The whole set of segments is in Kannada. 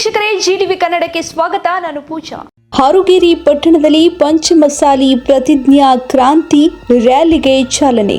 ವೀಕ್ಷಕರೇ ಜಿಡಿವಿ ಕನ್ನಡಕ್ಕೆ ಸ್ವಾಗತ. ನಾನು ಪೂಜಾ. ಹಾರುಗೇರಿ ಪಟ್ಟಣದಲ್ಲಿ ಪಂಚಮಸಾಲಿ ಪ್ರತಿಜ್ಞಾ ಕ್ರಾಂತಿ ರ್ಯಾಲಿಗೆ ಚಾಲನೆ.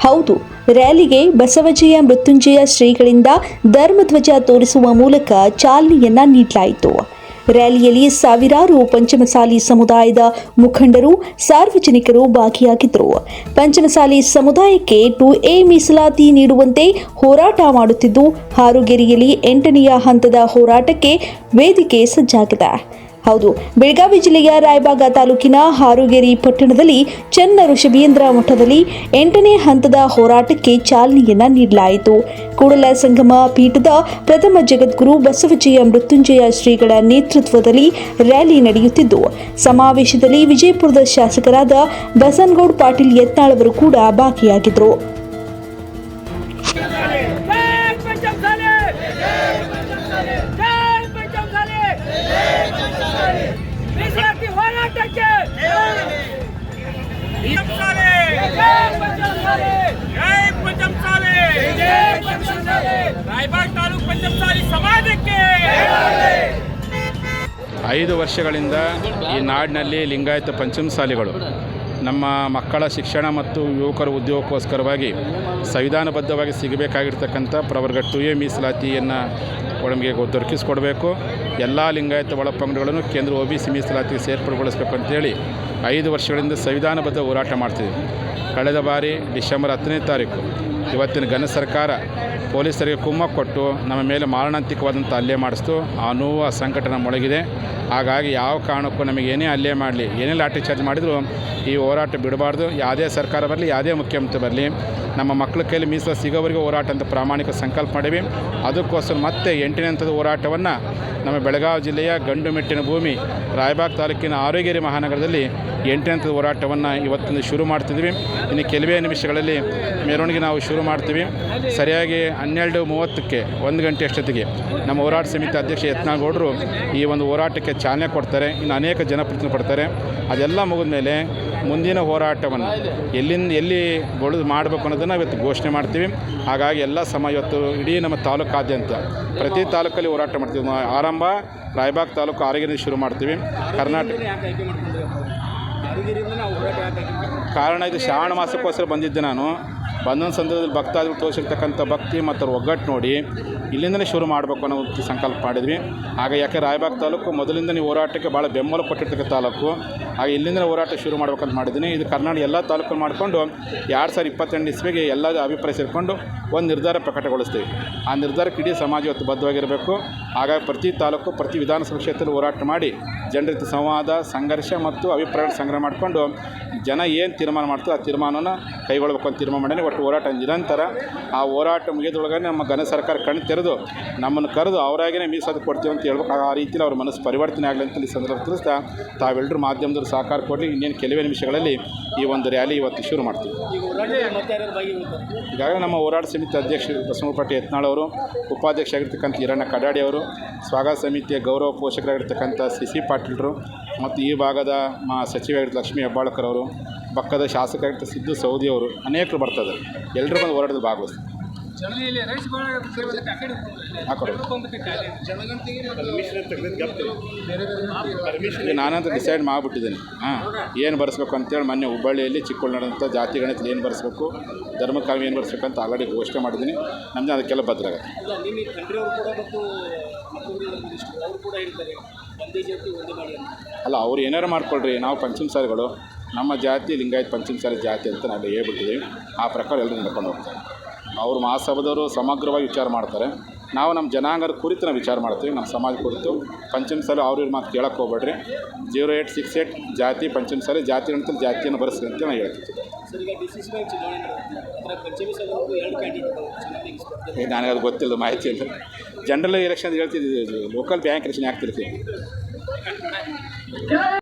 ಹೌದು, ರ್ಯಾಲಿಗೆ ಬಸವಜಯ ಮೃತ್ಯುಂಜಯ ಶ್ರೀಗಳಿಂದ ಧರ್ಮಧ್ವಜ ತೋರಿಸುವ ಮೂಲಕ ಚಾಲನೆಯನ್ನ ನೀಡಲಾಯಿತು. ರ್ಯಾಲಿಯಲ್ಲಿ ಸಾವಿರಾರು ಪಂಚಮಸಾಲಿ ಸಮುದಾಯದ ಮುಖಂಡರು, ಸಾರ್ವಜನಿಕರು ಭಾಗಿಯಾಗಿದ್ದರು. ಪಂಚಮಸಾಲಿ ಸಮುದಾಯಕ್ಕೆ ಟು ಎ ಮೀಸಲಾತಿ ನೀಡುವಂತೆ ಹೋರಾಟ ಮಾಡುತ್ತಿದ್ದು, ಹಾರುಗೆರೆಯಲ್ಲಿ ಎಂಟನೆಯ ಹಂತದ ಹೋರಾಟಕ್ಕೆ ವೇದಿಕೆ ಸಜ್ಜಾಗಿದೆ. ಹೌದು. ಬೆಳಗಾವಿ ಜಿಲ್ಲೆಯ ರಾಯಬಾಗ ತಾಲೂಕಿನ ಹಾರುಗೇರಿ ಪಟ್ಟಣದಲ್ಲಿ ಚನ್ನ ಋಷಭೇಂದ್ರ ಮಠದಲ್ಲಿ ಎಂಟನೇ ಹಂತದ ಹೋರಾಟಕ್ಕೆ ಚಾಲನೆಯನ್ನ ನೀಡಲಾಯಿತು. ಕೂಡಲ ಸಂಗಮ ಪೀಠದ ಪ್ರಥಮ ಜಗದ್ಗುರು ಬಸವಜಯ ಮೃತ್ಯುಂಜಯ ಶ್ರೀಗಳ ನೇತೃತ್ವದಲ್ಲಿ ರ್ಯಾಲಿ ನಡೆಯುತ್ತಿದ್ದು, ಸಮಾವೇಶದಲ್ಲಿ ವಿಜಯಪುರದ ಶಾಸಕರಾದ ಬಸನ್ಗೌಡ ಪಾಟೀಲ್ ಯತ್ನಾಳ್ ಅವರು ಕೂಡ ಭಾಗಿಯಾಗಿದ್ದರು ರಾಯಬಾಗ್ ತಾಲೂಕು ಪಂಚಮಸಾಲಿ ಸಮಾಜಕ್ಕೆ! ಐದು ವರ್ಷಗಳಿಂದ ಈ ನಾಡಿನಲ್ಲಿ ಲಿಂಗಾಯತ ಪಂಚಮಸಾಲಿಗಳು ನಮ್ಮ ಮಕ್ಕಳ ಶಿಕ್ಷಣ ಮತ್ತು ಯುವಕರ ಉದ್ಯೋಗಕ್ಕೋಸ್ಕರವಾಗಿ ಸಂವಿಧಾನಬದ್ಧವಾಗಿ ಸಿಗಬೇಕಾಗಿರ್ತಕ್ಕಂಥ ಪ್ರವರ್ಗ ಟು ಎ ಮೀಸಲಾತಿಯನ್ನು ನಮಗೆ ದೊರಕಿಸ್ಕೊಡ್ಬೇಕು. ಎಲ್ಲ ಲಿಂಗಾಯತ ಒಳಪಂಗಡಗಳನ್ನು ಕೇಂದ್ರ ಒ ಬಿ ಸಿ ಮೀಸಲಾತಿಗೆ ಸೇರ್ಪಡೆಗೊಳಿಸಬೇಕು ಅಂತೇಳಿ ಐದು ವರ್ಷಗಳಿಂದ ಸಂವಿಧಾನಬದ್ಧ ಹೋರಾಟ ಮಾಡ್ತಿದ್ವಿ. ಕಳೆದ ಬಾರಿ ಡಿಸೆಂಬರ್ ಹತ್ತನೇ ತಾರೀಕು ಇವತ್ತಿನ ಘನ ಸರ್ಕಾರ ಪೊಲೀಸರಿಗೆ ಕುಮ್ಮಕ್ಕು ಕೊಟ್ಟು ನಮ್ಮ ಮೇಲೆ ಮಾರಣಾಂತಿಕವಾದಂಥ ಹಲ್ಲೆ ಮಾಡಿಸ್ತು. ಆ ನೋವು, ಆ ಸಂಕಟ ನಮ್ಮ ಒಳಗಿದೆ ಹಾಗಾಗಿ ಯಾವ ಕಾರಣಕ್ಕೂ ನಮಗೆ ಏನೇ ಹಲ್ಲೆ ಮಾಡಲಿ, ಏನೇ ಲಾಠಿ ಚಾರ್ಜ್ ಮಾಡಿದರೂ ಈ ಹೋರಾಟ ಬಿಡಬಾರ್ದು. ಯಾವುದೇ ಸರ್ಕಾರ ಬರಲಿ, ಯಾವುದೇ ಮುಖ್ಯಮಂತ್ರಿ ಬರಲಿ, ನಮ್ಮ ಮಕ್ಕಳ ಕೈಲಿ ಮೀಸಲು ಸಿಗೋವರೆಗೂ ಹೋರಾಟ ಅಂತ ಪ್ರಾಮಾಣಿಕ ಸಂಕಲ್ಪ ಮಾಡಿವಿ. ಅದಕ್ಕೋಸ್ಕರ ಮತ್ತೆ ಎಂಟನೇ ಹಂತದ ಹೋರಾಟವನ್ನು ನಮ್ಮ ಬೆಳಗಾವಿ ಜಿಲ್ಲೆಯ ಗಂಡು ಮೆಟ್ಟಿನ ಭೂಮಿ ರಾಯಬಾಗ್ ತಾಲೂಕಿನ ಆರೋಗ್ಯರಿ ಮಹಾನಗರದಲ್ಲಿ ಎಂಟನೇ ಹೋರಾಟವನ್ನು ಇವತ್ತಿಂದ ಶುರು ಮಾಡ್ತಿದ್ವಿ. ಇನ್ನು ಕೆಲವೇ ನಿಮಿಷಗಳಲ್ಲಿ ಮೆರವಣಿಗೆ ನಾವು ಶುರು ಮಾಡ್ತೀವಿ. ಸರಿಯಾಗಿ ಹನ್ನೆರಡು ಮೂವತ್ತಕ್ಕೆ ಒಂದು ಗಂಟೆ ಅಷ್ಟೊತ್ತಿಗೆ ನಮ್ಮ ಹೋರಾಟ ಸಮಿತಿ ಅಧ್ಯಕ್ಷ ಯತ್ನಾಗೌಡರು ಈ ಒಂದು ಹೋರಾಟಕ್ಕೆ ಚಾಲನೆ ಕೊಡ್ತಾರೆ. ಇನ್ನು ಅನೇಕ ಜನಪ್ರತಿನಿಧಿ ಪಡ್ತಾರೆ. ಅದೆಲ್ಲ ಮುಗಿದ ಮೇಲೆ ಮುಂದಿನ ಹೋರಾಟವನ್ನು ಎಲ್ಲಿಂದ ಎಲ್ಲಿ ಗೊಳು ಮಾಡಬೇಕು ಅನ್ನೋದನ್ನು ಇವತ್ತು ಘೋಷಣೆ ಮಾಡ್ತೀವಿ. ಹಾಗಾಗಿ ಎಲ್ಲ ಸಮ ಇವತ್ತು ಇಡೀ ನಮ್ಮ ತಾಲೂಕಾದ್ಯಂತ ಪ್ರತಿ ತಾಲೂಕಲ್ಲಿ ಹೋರಾಟ ಮಾಡ್ತೀವಿ. ಆರಂಭ ರಾಯಬಾಗ್ ತಾಲೂಕು ಆರೋಗ್ಯದಿಂದ ಶುರು ಮಾಡ್ತೀವಿ. ಕರ್ನಾಟಕ ಕಾರಣ ಇದು ಶ್ರಾವಣ ಮಾಸಕ್ಕೋಸ್ಕರ ಬಂದಿದ್ದೆ ನಾನು. ಬಂದೊಂದು ಸಂದರ್ಭದಲ್ಲಿ ಭಕ್ತಾದಿಗಳು ತೋರಿಸಿರ್ತಕ್ಕಂಥ ಭಕ್ತಿ ಮತ್ತು ಒಗ್ಗಟ್ಟು ನೋಡಿ ಇಲ್ಲಿಂದಲೇ ಶುರು ಮಾಡಬೇಕು ಅನ್ನೋ ಸಂಕಲ್ಪ ಮಾಡಿದ್ವಿ. ಆಗ ಯಾಕೆ ರಾಯಬಾಗ್ ತಾಲೂಕು ಮೊದಲಿಂದ ನೀವು ಹೋರಾಟಕ್ಕೆ ಭಾಳ ಬೆಂಬಲ ಕೊಟ್ಟಿರ್ತಕ್ಕ ತಾಲೂಕು. ಆಗ ಇಲ್ಲಿಂದಲೇ ಹೋರಾಟ ಶುರು ಮಾಡ್ಬೇಕಂತ ಮಾಡಿದ್ದೀನಿ. ಇದು ಕರ್ನಾಟಕ ಎಲ್ಲ ತಾಲೂಕು ಮಾಡಿಕೊಂಡು ಎರಡು ಸಾವಿರದ ಇಪ್ಪತ್ತೆಂಟು ಇಸ್ವಿಗೆ ಎಲ್ಲ ಅಭಿಪ್ರಾಯ ಸೇರಿಕೊಂಡು ಒಂದು ನಿರ್ಧಾರ ಪ್ರಕಟಗೊಳಿಸ್ತೀವಿ. ಆ ನಿರ್ಧಾರಕ್ಕೆ ಇಡೀ ಸಮಾಜ ಇವತ್ತು ಬದ್ಧವಾಗಿರಬೇಕು. ಹಾಗಾಗಿ ಪ್ರತಿ ತಾಲೂಕು, ಪ್ರತಿ ವಿಧಾನಸಭಾ ಕ್ಷೇತ್ರದಲ್ಲಿ ಹೋರಾಟ ಮಾಡಿ ಜನರ ಸಂವಾದ, ಸಂಘರ್ಷ ಮತ್ತು ಅಭಿಪ್ರಾಯ ಸಂಗ್ರಹ ಮಾಡಿಕೊಂಡು ಜನ ಏನು ತೀರ್ಮಾನ ಮಾಡ್ತಾರೆ ಆ ತೀರ್ಮಾನನ ಕೈಗೊಳ್ಬೇಕು ಅಂತ ತೀರ್ಮಾನ ಮಾಡಿ ಒಟ್ಟು ಹೋರಾಟ ನಿರಂತರ. ಆ ಹೋರಾಟ ಮುಗಿದೊಳಗೆ ನಮ್ಮ ಘನ ಸರ್ಕಾರ ಕಣ್ಣು ತೆರೆದು ನಮ್ಮನ್ನು ಕರೆದು ಅವರಾಗೇ ಮೀಸಲು ಕೊಡ್ತೀವಿ ಅಂತ ಹೇಳ್ಬೇಕು. ಆ ರೀತಿಯಲ್ಲಿ ಅವ್ರ ಮನಸ್ಸು ಪರಿವರ್ತನೆ ಆಗಲಿ ಅಂತ ಈ ಸಂದರ್ಭ ತಿಳಿಸ್ತಾ ತಾವೆಲ್ಲರೂ ಮಾಧ್ಯಮದವರು ಸಹಕಾರ ಕೊಡಲಿ. ಇನ್ನೇನು ಕೆಲವೇ ನಿಮಿಷಗಳಲ್ಲಿ ಈ ಒಂದು ರ್ಯಾಲಿ ಇವತ್ತು ಶುರು ಮಾಡ್ತೀವಿ. ಈಗಾಗಲೇ ನಮ್ಮ ಹೋರಾಟ ಸಮಿತಿ ಅಧ್ಯಕ್ಷ ಬಸವಪಟ್ಟಿ ಯತ್ನಾಳ್ ಅವರು ಉಪಾಧ್ಯಕ್ಷ ಆಗಿರ್ತಕ್ಕಂಥ ಹಿರಣ್ಣ ಕಡಾಡಿ ಅವರು ಸ್ವಾಗತ ಸಮಿತಿಯ ಗೌರವ ಪೋಷಕರಾಗಿರ್ತಕ್ಕಂಥ ಸಿ ಸಿ ಪಾಟೀಲ್ರು ಮತ್ತು ಈ ಭಾಗದ ಮಾ ಸಚಿವರಾಗಿರ್ತ ಲಕ್ಷ್ಮೀ ಹೆಬ್ಬಾಳ್ಕರ್ ಅವರು, ಪಕ್ಕದ ಶಾಸಕರಾಗಿರ್ತ ಸಿದ್ದು ಸೌದಿ ಅವರು ಅನೇಕರು ಬರ್ತಾರೆ. ಎಲ್ಲರೂ ಬಂದು ಹೋರಾಟದಲ್ಲಿ ಭಾಗವಹಿಸ್ತಾರೆ ನಾನಂತ ಡಿಸೈಡ್ ಮಾಡಿಬಿಟ್ಟಿದ್ದೀನಿ. ಹಾಂ ಏನು ಬರೆಸ್ಬೇಕು ಅಂತೇಳಿ ಮೊನ್ನೆ ಹುಬ್ಬಳ್ಳಿಯಲ್ಲಿ ಚಿಕ್ಕಬಳ್ಳಾರಂಥ ಜಾತಿ ಗಣಿತದಲ್ಲಿ ಏನು ಬರೆಸ್ಬೇಕು ಧರ್ಮಕಾವ್ಯ ಏನು ಬರೆಸ್ಬೇಕು ಅಂತ ಆಲ್ರೆಡಿ ಘೋಷಣೆ ಮಾಡಿದ್ದೀನಿ. ನಮ್ಮದೇ ಅದಕ್ಕೆಲ್ಲ ಬದ್ರಾಗ ಅಲ್ಲ ಅವರು ಕೂಡ ಹೇಳ್ತಾರೆ ಒಂದೇ ಜಾತಿ ಒಂದೇ ಮಾಡಿ ಅಲ್ಲ ಅವ್ರು ಏನಾರು ಮಾಡ್ಕೊಳ್ರಿ ನಾವು ಪಂಚಮಸಾಲಿಗಳು ನಮ್ಮ ಜಾತಿ ಲಿಂಗಾಯತ್ ಪಂಚಮಸಾಲಿ ಜಾತಿ ಅಂತ ನಾವು ಹೇಳ್ಬಿಟ್ಟಿದ್ದೀವಿ. ಆ ಪ್ರಕಾರ ಎಲ್ಲರೂ ನಡ್ಕೊಂಡು ಹೋಗ್ತಾರೆ. ಅವರು ಮಹಾಸಭಾದವರು ಸಮಗ್ರವಾಗಿ ವಿಚಾರ ಮಾಡ್ತಾರೆ. ನಾವು ನಮ್ಮ ಜನಾಂಗದ ಕುರಿತು ನಾವು ವಿಚಾರ ಮಾಡ್ತೀವಿ ನಮ್ಮ ಸಮಾಜ ಕುರಿತು. ಪಂಚಮಸಾಲಿ ಅವ್ರ ಇವ್ರ ಮಾತು ಕೇಳಕ್ಕೆ ಹೋಗ್ಬೇಡ್ರಿ. ಜೀರೋ ಏಟ್ ಸಿಕ್ಸ್ ಏಟ್ ಜಾತಿ ಪಂಚಮಸಾಲಿ ಜಾತಿ ಅಂತ ಜಾತಿಯನ್ನು ಬರೆಸ್ರಿ ಅಂತ ನಾನು ಹೇಳ್ತಿದ್ದೆ ಪಂಚಮಿ ನನಗೆ ಅದು ಗೊತ್ತಿಲ್ಲ ಮಾಹಿತಿ ಇಲ್ಲ. ಜನರಲ್ ಎಲೆಕ್ಷನ್ ಹೇಳ್ತಿದ್ದೀವಿ ಲೋಕಲ್ ಬ್ಯಾಂಕ್ ಎಲೆಕ್ಷನ್ ಆಗ್ತಿರ್ತೀವಿ